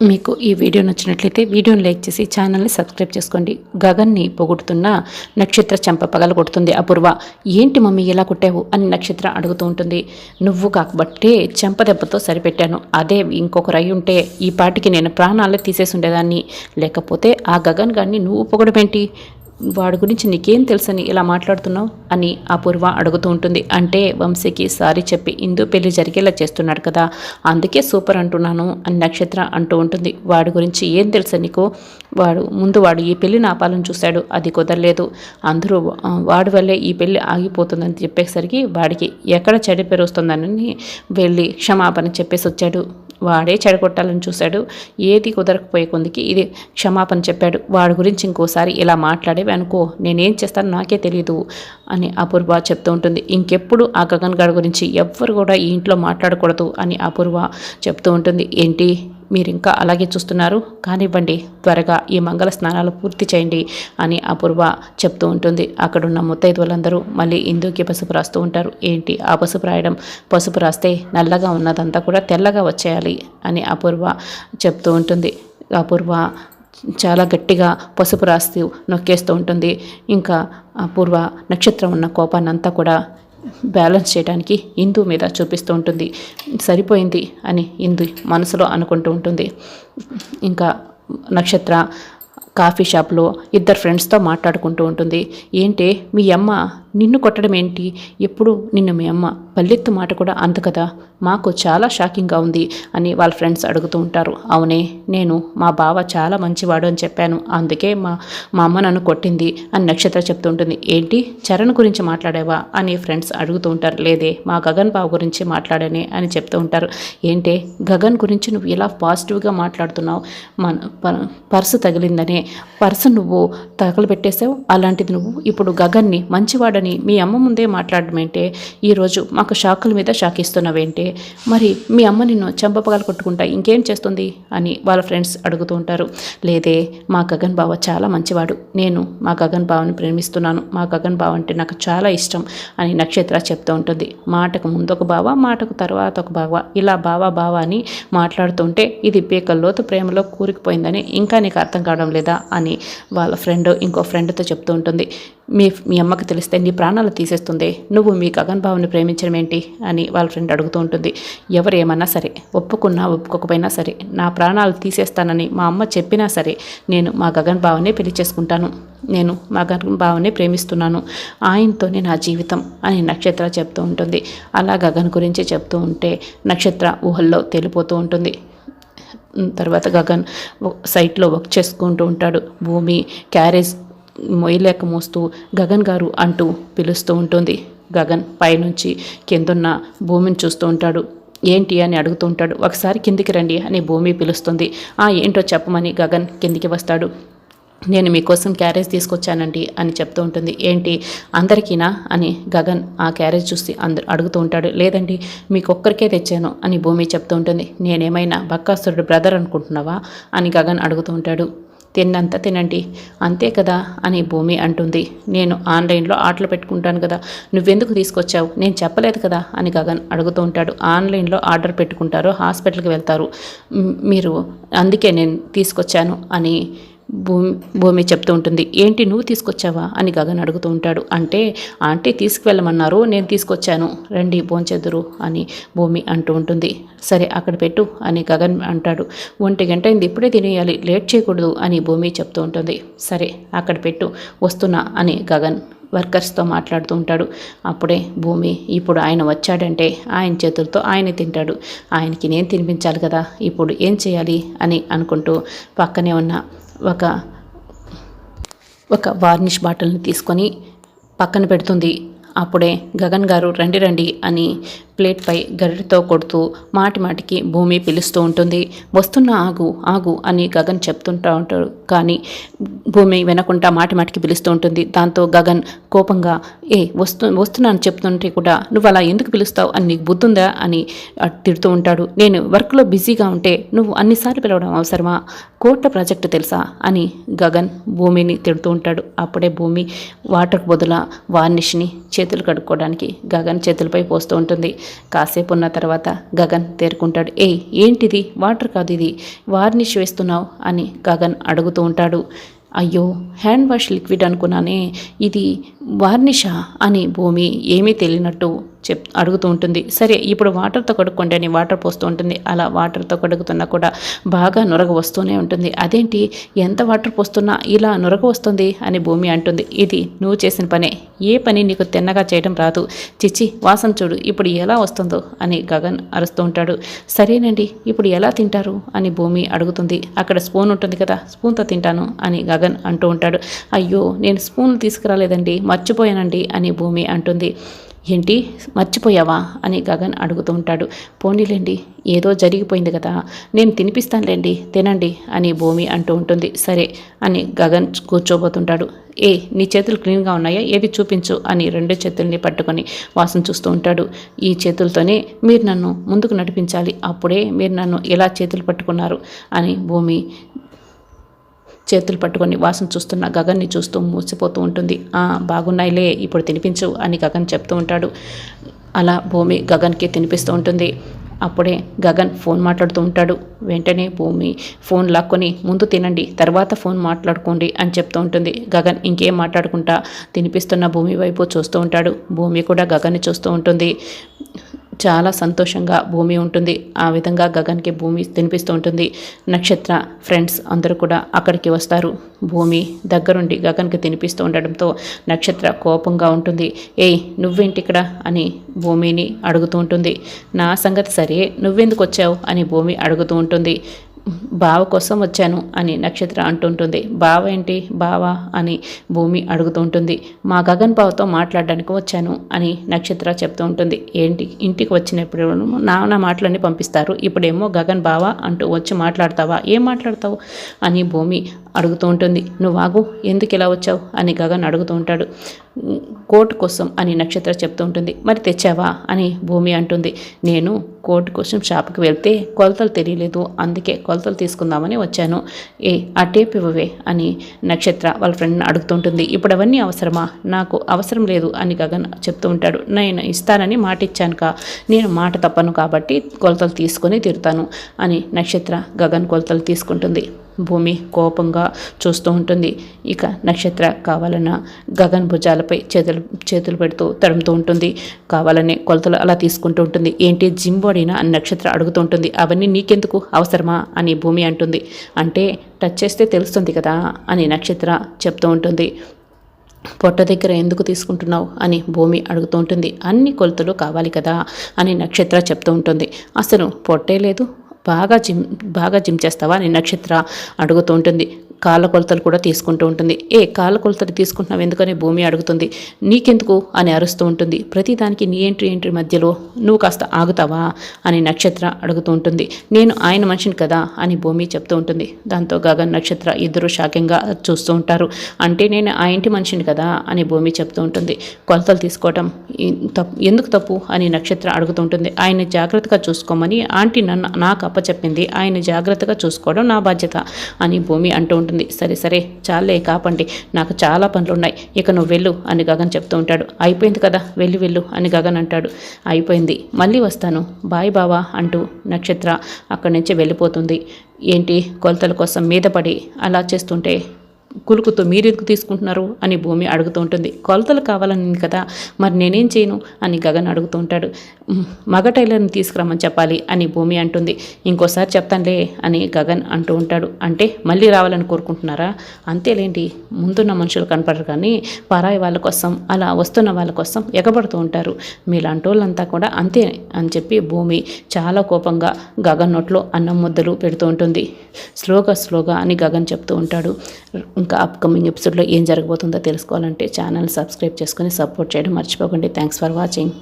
మీకు ఈ వీడియో నచ్చినట్లయితే వీడియోని లైక్ చేసి ఛానల్ని సబ్స్క్రైబ్ చేసుకోండి. గగన్ని పొగుడుతున్న నక్షత్ర చెంప పగల కొడుతుంది అపూర్వ. ఏంటి మమ్మీ ఇలా కొట్టావు? అని నక్షత్ర అడుగుతూ ఉంటుంది. నువ్వు కాకబట్టే చెంప దెబ్బతో సరిపెట్టాను. అదే ఇంకొకరు అయి ఉంటే ఈ పాటికి నేను ప్రాణాలే తీసేసి ఉండేదాన్ని లేకపోతే ఆ గగన్ గారిని నువ్వు పొగడమేంటి? వాడి గురించి నీకేం తెలుసని ఇలా మాట్లాడుతున్నావు అని అపూర్వ అడుగుతూ ఉంటుంది. అంటే వంశీకి సారీ చెప్పి ఇందు పెళ్ళి జరిగేలా చేస్తున్నాడు కదా. అందుకే సూపర్ అంటున్నాను అని నక్షత్ర అంటూ ఉంటుంది. వాడి గురించి ఏం తెలుసా నీకు? వాడు ముందు వాడు ఈ పెళ్ళి నాపాలని చూశాడు. అది కుదరలేదు. అందరూ వాడి వల్లే ఈ పెళ్ళి ఆగిపోతుందని చెప్పేసరికి వాడికి ఎక్కడ చెడు పేరు వస్తుందని వెళ్ళి క్షమాపణ చెప్పేసి వచ్చాడు వాడే చెడగొట్టాలని చూశాడు. ఏది కుదరకపోయే కొందికి ఇది క్షమాపణ చెప్పాడు. వాడి గురించి ఇంకోసారి ఇలా మాట్లాడేవి అనుకో నేనేం చేస్తానో నాకే తెలియదు అని అపూర్వ చెప్తూ ఉంటుంది. ఇంకెప్పుడు ఆ గగన్ గారి గురించి ఎవ్వరు కూడా ఈ ఇంట్లో మాట్లాడకూడదు అని అపూర్వ చెప్తూ ఉంటుంది. ఏంటి? మీరు ఇంకా అలాగే చూస్తున్నారు. కానివ్వండి త్వరగా ఈ మంగళ స్నానాలు పూర్తి చేయండి అని అపూర్వ చెప్తూ ఉంటుంది. అక్కడున్న ముత్తైదువులందరూ మళ్ళీ ఇందుకి పసుపు రాస్తూ ఉంటారు. ఏంటి ఆ పసుపు రాయడం? పసుపు రాస్తే నల్లగా ఉన్నదంతా కూడా తెల్లగా వచ్చేయాలి అని అపూర్వ చెప్తూ ఉంటుంది. అపూర్వ చాలా గట్టిగా పసుపు రాస్తూ నొక్కేస్తూ ఉంటుంది. ఇంకా అపూర్వ నక్షత్రం ఉన్న కోపాన్నంతా కూడా బ్యాలెన్స్ చేయడానికి ఇందు మీద చూపిస్తూ ఉంటుంది. సరిపోయింది అని ఇందు మనసులో అనుకుంటూ ఉంటుంది. ఇంకా నక్షత్ర కాఫీ షాప్లో ఇద్దరు ఫ్రెండ్స్తో మాట్లాడుకుంటూ ఉంటుంది. ఏంటి మీ అమ్మ నిన్ను కొట్టడం ఏంటి? ఎప్పుడు నిన్ను మీ అమ్మ పల్లెత్తు మాట కూడా అంత కదా? మాకు చాలా షాకింగ్గా ఉంది అని వాళ్ళ ఫ్రెండ్స్ అడుగుతూ ఉంటారు. అవునే నేను మా బావ చాలా మంచివాడు అని చెప్పాను. అందుకే మా మా అమ్మ నన్ను కొట్టింది అని నక్షత్ర చెప్తూ ఉంటుంది ఏంటి? చరణ్ గురించి మాట్లాడావా? అని ఫ్రెండ్స్ అడుగుతూ ఉంటారు. లేదే మా గగన్ బావ గురించి మాట్లాడానే అని చెప్తూ ఉంటారు. ఏంటే గగన్ గురించి నువ్వు ఇలా పాజిటివ్గా మాట్లాడుతున్నావు? మన ప- పర్సు తగిలిందనే. పర్సు నువ్వు తగలబెట్టేసావు అలాంటిది నువ్వు ఇప్పుడు గగన్ని మంచివాడు మంచివాడని మీ అమ్మ ముందే మాట్లాడడం ఈరోజు మాకు షాకుల మీద షాక్ ఇస్తున్నావేంటే మరి మీ అమ్మ నిన్ను చంపపగలు కొట్టుకుంటా ఇంకేం చేస్తుంది అని వాళ్ళ ఫ్రెండ్స్ అడుగుతూ ఉంటారు. లేదే మా గగన్ బావ చాలా మంచివాడు. నేను మా గగన్ బావని ప్రేమిస్తున్నాను. మా గగన్ బావ అంటే నాకు చాలా ఇష్టం అని నక్షత్ర చెప్తూ ఉంటుంది. మాటకు ముందు ఒక బావ మాటకు తర్వాత ఒక బావ. ఇలా బావ బావ అని మాట్లాడుతుంటే ఇది పీకల్లోతు ప్రేమలో కూరికిపోయిందని ఇంకా నీకు అర్థం కావడం లేదా అని వాళ్ళ ఫ్రెండ్ ఇంకో ఫ్రెండ్తో చెప్తూ ఉంటుంది. మీ మీ అమ్మకి తెలిస్తే నీ ప్రాణాలు తీసేస్తుంది? నువ్వు మీ గగన్ బావని ప్రేమించడం ఏంటి? అని వాళ్ళ ఫ్రెండ్ అడుగుతూ ఉంటుంది. ఎవరు ఏమన్నా సరే ఒప్పుకున్నా ఒప్పుకోకపోయినా సరే నా ప్రాణాలు తీసేస్తానని మా అమ్మ చెప్పినా సరే నేను మా గగన్ బావనే పెళ్ళి చేసుకుంటాను. నేను మా గగన్ బావనే ప్రేమిస్తున్నాను. ఆయనతోనే నా జీవితం అని నక్షత్ర చెప్తూ ఉంటుంది. అలా గగన్ గురించి చెప్తూ ఉంటే నక్షత్ర ఊహల్లో తేలిపోతూ ఉంటుంది. తర్వాత గగన్ సైట్లో వర్క్ చేసుకుంటూ ఉంటాడు. భూమి క్యారేజ్ మొయ్యలేక మోస్తూ గగన్ గారు అంటూ పిలుస్తూ ఉంటుంది. గగన్ పైనుంచి కిందున్న భూమిని చూస్తూ ఉంటాడు. ఏంటి అని అడుగుతూ ఉంటాడు. ఒకసారి కిందికి రండి అని భూమి పిలుస్తుంది. ఆ ఏంటో చెప్పమని గగన్ కిందికి వస్తాడు. నేను మీకోసం క్యారేజ్ తీసుకొచ్చానండి అని చెప్తూ ఉంటుంది. ఏంటి? అందరికీనా? అని గగన్ ఆ క్యారేజ్ చూసి అందరు అడుగుతూ ఉంటాడు. లేదండి మీకొక్కరికే తెచ్చాను అని భూమి చెప్తూ ఉంటుంది. నేనేమైనా బక్కాసురుడు బ్రదర్ అనుకుంటున్నావా? అని గగన్ అడుగుతూ ఉంటాడు. తిన్నంత తినండి. అంతే కదా అని భూమి అంటుంది. నేను ఆన్లైన్లో ఆటలు పెట్టుకుంటాను కదా. నువ్వెందుకు తీసుకొచ్చావు? నేను చెప్పలేదు కదా అని గగన్ అడుగుతూ ఉంటాడు. ఆన్లైన్లో ఆర్డర్ పెట్టుకుంటారు హాస్పిటల్కి వెళ్తారు. మీరు అందుకే నేను తీసుకొచ్చాను అని భూమి భూమి చెప్తూ ఉంటుంది ఏంటి నువ్వు తీసుకొచ్చావా? అని గగన్ అడుగుతూ ఉంటాడు. అంటే ఆంటీ తీసుకువెళ్ళమన్నారు నేను తీసుకొచ్చాను. రండి భోంచెదురు అని భూమి అంటూ ఉంటుంది. సరే అక్కడ పెట్టు అని గగన్ అంటాడు. ఒంటి గంట అయింది ఇప్పుడే తినేయాలి లేట్ చేయకూడదు అని భూమి చెప్తూ ఉంటుంది. సరే అక్కడ పెట్టు వస్తున్నా అని గగన్ వర్కర్స్తో మాట్లాడుతూ ఉంటాడు. అప్పుడే భూమి ఇప్పుడు ఆయన వచ్చాడంటే ఆయన చేతులతో ఆయన తింటాడు. ఆయనకి నేను తినిపించాలి కదా ఇప్పుడు ఏం చేయాలి? అని అనుకుంటూ పక్కనే ఉన్న ఒక ఒక వార్నిష్ బాటిల్ని తీసుకొని పక్కన పెడుతుంది. అప్పుడే గగన్ గారు రండి రండి అని ప్లేట్పై గరిటతో కొడుతూ మాటిమాటికి భూమి పిలుస్తూ ఉంటుంది. వస్తున్న ఆగు ఆగు అని గగన్ చెప్తుంటా ఉంటాడు. కానీ భూమి వినకుండా మాటిమాటికి పిలుస్తూ ఉంటుంది. దాంతో గగన్ కోపంగా ఏ వస్తు వస్తున్నాను చెప్తుంటే కూడా నువ్వు అలా ఎందుకు పిలుస్తావు? అని నీకు బుద్ధుందా? అని తిడుతూ ఉంటాడు. నేను వర్క్లో బిజీగా ఉంటే నువ్వు అన్నిసార్లు పిలవడం అవసరమా? కోట్ల ప్రాజెక్టు తెలుసా? అని గగన్ భూమిని తిడుతూ ఉంటాడు. అప్పుడే భూమి వాటర్ బదుల వార్నిష్ని చేతులు కడుక్కోవడానికి గగన్ చేతులపై పోస్తూ ఉంటుంది. కాసేపు ఉన్న తర్వాత గగన్ తేరుకుంటాడు. ఏ ఏంటిది? వాటర్ కాదు ఇది. వార్నిష్ వేస్తున్నావు? అని గగన్ అడుగుతూ ఉంటాడు. అయ్యో హ్యాండ్ వాష్ లిక్విడ్ అనుకున్నానే. ఇది వార్నిషా అని భూమి ఏమీ తెలియనట్టు చెప్ అడుగుతూ ఉంటుంది. సరే ఇప్పుడు వాటర్తో కడుక్కోండి అని వాటర్ పోస్తూ ఉంటుంది. అలా వాటర్తో కడుగుతున్నా కూడా బాగా నురగ వస్తూనే ఉంటుంది. అదేంటి? ఎంత వాటర్ పోస్తున్నా ఇలా నురగ వస్తుంది అని భూమి అంటుంది. ఇది నువ్వు చేసిన పనే. ఏ పని నీకు తిన్నగా చేయడం రాదు. చిచ్చి వాసన చూడు. ఇప్పుడు ఎలా వస్తుందో అని గగన్ అరుస్తూ ఉంటాడు. సరేనండి ఇప్పుడు ఎలా తింటారు? అని భూమి అడుగుతుంది. అక్కడ స్పూన్ ఉంటుంది కదా స్పూన్తో తింటాను అని గగన్ అంటూ ఉంటాడు. అయ్యో నేను స్పూన్ తీసుకురాలేదండి. మర్చిపోయానండి అని భూమి అంటుంది. ఏంటి? మర్చిపోయావా? అని గగన్ అడుగుతూ ఉంటాడు. పోనీలేండి ఏదో జరిగిపోయింది కదా. నేను తినిపిస్తానులేండి తినండి అని భూమి అంటూ ఉంటుంది. సరే అని గగన్ కూర్చోబోతుంటాడు. ఏ నీ చేతులు క్లీన్గా ఉన్నాయా? ఏది చూపించు అని రెండు చేతుల్ని పట్టుకొని వాసన చూస్తూ ఉంటాడు. ఈ చేతులతోనే మీరు నన్ను ముందుకు నడిపించాలి. అప్పుడే మీరు నన్ను ఎలా చేతులు పట్టుకున్నారు అని భూమి చేతులు పట్టుకొని వాసన చూస్తున్న గగన్ని చూస్తూ మూసిపోతూ ఉంటుంది. బాగున్నాయిలే ఇప్పుడు తినిపించు అని గగన్ చెప్తూ ఉంటాడు. అలా భూమి గగన్కి తినిపిస్తూ ఉంటుంది. అప్పుడే గగన్ ఫోన్ మాట్లాడుతూ ఉంటాడు. వెంటనే భూమి ఫోన్ లాక్కొని ముందు తినండి తర్వాత ఫోన్ మాట్లాడుకోండి అని చెప్తూ ఉంటుంది. గగన్ ఇంకేం మాట్లాడుకుంటా తినిపిస్తున్న భూమి వైపు చూస్తూ ఉంటాడు. భూమి కూడా గగన్ని చూస్తూ ఉంటుంది. చాలా సంతోషంగా భూమి ఉంటుంది. ఆ విధంగా గగన్కి భూమి తినిపిస్తూ ఉంటుంది. నక్షత్ర ఫ్రెండ్స్ అందరూ కూడా అక్కడికి వస్తారు. భూమి దగ్గరుండి గగన్కి తినిపిస్తూ ఉండడంతో నక్షత్ర కోపంగా ఉంటుంది. ఏయ్ నువ్వేంటి ఇక్కడ అని భూమిని అడుగుతూ ఉంటుంది. నా సంగతి సరే నువ్వెందుకు వచ్చావు అని భూమి అడుగుతూ ఉంటుంది. బావ కోసం వచ్చాను అని నక్షత్ర అంటుంటుంది. బావ ఏంటి? బావ అని భూమి అడుగుతూ ఉంటుంది. మా గగన్ బావతో మాట్లాడడానికి వచ్చాను అని నక్షత్ర చెప్తూ ఉంటుంది. ఏంటి? ఇంటికి వచ్చినప్పుడు నాన్న మాటలన్నీ పంపిస్తారు. ఇప్పుడేమో గగన్ బావ అంటూ వచ్చి మాట్లాడతావా? ఏం మాట్లాడతావు? అని భూమి అడుగుతూ ఉంటుంది. నువ్వు ఆగు ఎందుకు ఇలా వచ్చావు? అని గగన్ అడుగుతూ ఉంటాడు. కోర్టు కోసం అని నక్షత్ర చెప్తూ ఉంటుంది. మరి తెచ్చావా? అని భూమి అంటుంది. నేను కోర్టు కోసం షాప్కి వెళ్తే కొలతలు తెలియలేదు. అందుకే కొలతలు తీసుకుందామని వచ్చాను. ఏ ఆ టేప్ ఇవ్వవే అని నక్షత్ర వాళ్ళ ఫ్రెండ్ని అడుగుతుంటుంది ఇప్పుడు అవన్నీ అవసరమా? నాకు అవసరం లేదు అని గగన్ చెప్తూ ఉంటాడు. నేను ఇస్తానని మాట ఇచ్చాను కా. నేను మాట తప్పను కాబట్టి కొలతలు తీసుకొని తిరుతాను అని నక్షత్ర గగన్ కొలతలు తీసుకుంటుంది. భూమి కోపంగా చూస్తూ ఉంటుంది. ఇక నక్షత్ర కావాలన్న గగన్ భుజాలపై చేతులు చేతులు పెడుతూ తడుముతూ ఉంటుంది. కావాలనే కొలతలు అలా తీసుకుంటూ ఉంటుంది. ఏంటి జిమ్ బాడీనా అని నక్షత్ర అడుగుతూ ఉంటుంది. అవన్నీ నీకెందుకు? అవసరమా? అని భూమి అంటుంది. అంటే టచ్ చేస్తే తెలుస్తుంది కదా? అని నక్షత్ర చెప్తూ ఉంటుంది. పొట్ట దగ్గర ఎందుకు తీసుకుంటున్నావు? అని భూమి అడుగుతూ ఉంటుంది. అన్ని కొలతలు కావాలి కదా? అని నక్షత్ర చెప్తూ ఉంటుంది. అసలు పొట్టే లేదు. బాగా జిమ్ బాగా జిమ్ చేస్తావా అని నక్షత్ర అడుగుతూ ఉంటుంది. కాళ్ళ కొలతలు కూడా తీసుకుంటూ ఉంటుంది. ఏ కాళ్ళ కొలతలు తీసుకుంటున్నావు? ఎందుకని భూమి అడుగుతుంది? నీకెందుకు? అని అరుస్తూ ఉంటుంది. ప్రతిదానికి నీ ఎంట్రీ ఎంట్రీ మధ్యలో? నువ్వు కాస్త ఆగుతావా? అని నక్షత్ర అడుగుతూ ఉంటుంది. నేను ఆయన మనిషిని కదా? అని భూమి చెప్తూ ఉంటుంది. దాంతో గగన్ నక్షత్ర ఇద్దరు షాకింగ్గా చూస్తూ ఉంటారు. అంటే నేను ఆ ఇంటి మనిషిని కదా? అని భూమి చెప్తూ ఉంటుంది. కొలతలు తీసుకోవటం తప్పు ఎందుకు తప్పు? అని నక్షత్ర అడుగుతూ ఉంటుంది. ఆయన జాగ్రత్తగా చూసుకోమని ఆంటీ నన్ను నాకు అప్పచెప్పింది. ఆయన జాగ్రత్తగా చూసుకోవడం నా బాధ్యత అని భూమి అంటూ ఉంటుంది. ఉంటుంది. సరే సరే చాలే కాపండి. నాకు చాలా పనులు ఉన్నాయి ఇక నువ్వు వెళ్ళు అని గగన్ చెప్తూ ఉంటాడు. అయిపోయింది కదా వెళ్ళి వెళ్ళు అని గగన్ అంటాడు. అయిపోయింది. మళ్ళీ వస్తాను. బాయ్ బావా అంటూ నక్షత్ర అక్కడి నుంచి వెళ్ళిపోతుంది. ఏంటి కొలతల కోసం మీద పడి అలా చేస్తుంటే కులుకుతో మీరెందుకు తీసుకుంటున్నారు అని భూమి అడుగుతూ ఉంటుంది. కొలతలు కావాలని కదా మరి నేనేం చేయను అని గగన్ అడుగుతూ ఉంటాడు. మగ టైలర్ని తీసుకురమ్మని చెప్పాలి అని భూమి అంటుంది. ఇంకోసారి చెప్తానులే అని గగన్ అంటూ ఉంటాడు. అంటే మళ్ళీ రావాలని కోరుకుంటున్నారా? అంతేలేంటి ముందున్న మనుషులు కనపడరు కానీ పరాయి వాళ్ళ కోసం అలా వస్తున్న వాళ్ళ కోసం ఎగబడుతూ ఉంటారు. మీలాంటి వాళ్ళంతా కూడా అంతే అని చెప్పి భూమి చాలా కోపంగా గగన్ నోట్లో అన్నం ముద్దలు పెడుతూ ఉంటుంది. స్లోగా స్లోగా అని గగన్ చెప్తూ ఉంటాడు. ఇంకా అప్కమింగ్ ఎపిసోడ్లో ఏం జరగబోతుందో తెలుసుకోవాలంటే ఛానల్ సబ్స్క్రైబ్ చేసుకొని సపోర్ట్ చేయడం మర్చిపోకండి. Thanks for watching